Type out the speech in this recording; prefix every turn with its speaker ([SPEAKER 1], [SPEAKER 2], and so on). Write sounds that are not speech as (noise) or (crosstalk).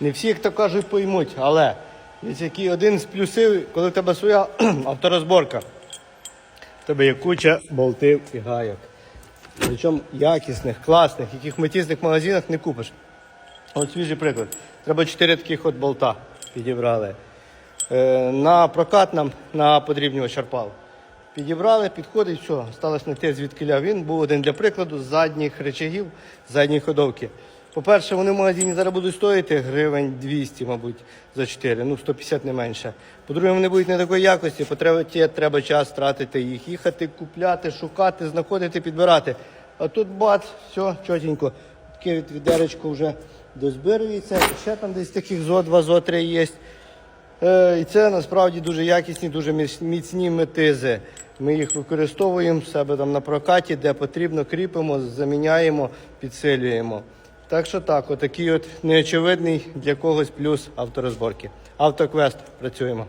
[SPEAKER 1] Не всі, як то кажуть, поймуть, але є який один з плюсів, коли в тебе своя (clears throat) авторозборка. В тебе є куча болтів і гайок. Причому якісних, класних, яких в метізних магазинах не купиш. От свіжий приклад. Треба 4 таких от болта підібрали. Е, на прокат нам на подрібнювач шарпал. Підібрали, підходить, все, сталося не те, звідкиля він. Був один для прикладу задніх речагів, задньої ходовки. По-перше, вони в магазині зараз будуть стоїти гривень 200, мабуть, за 4, ну 150 не менше. По-друге, вони будуть не такої якості, по-третє, треба час тратити їх, їхати, купляти, шукати, знаходити, підбирати. А тут бац, все, чотенько. Таке від відеречко вже дозбирується. Ще там десь таких зо 2, зо 3 є. Е, І це насправді дуже якісні, дуже міцні метизи. Ми їх використовуємо в себе там на прокаті, де потрібно, кріпимо, заміняємо, підсилюємо. Так що так, отакий от неочевидний для когось плюс авторозборки. Автоквест працюємо.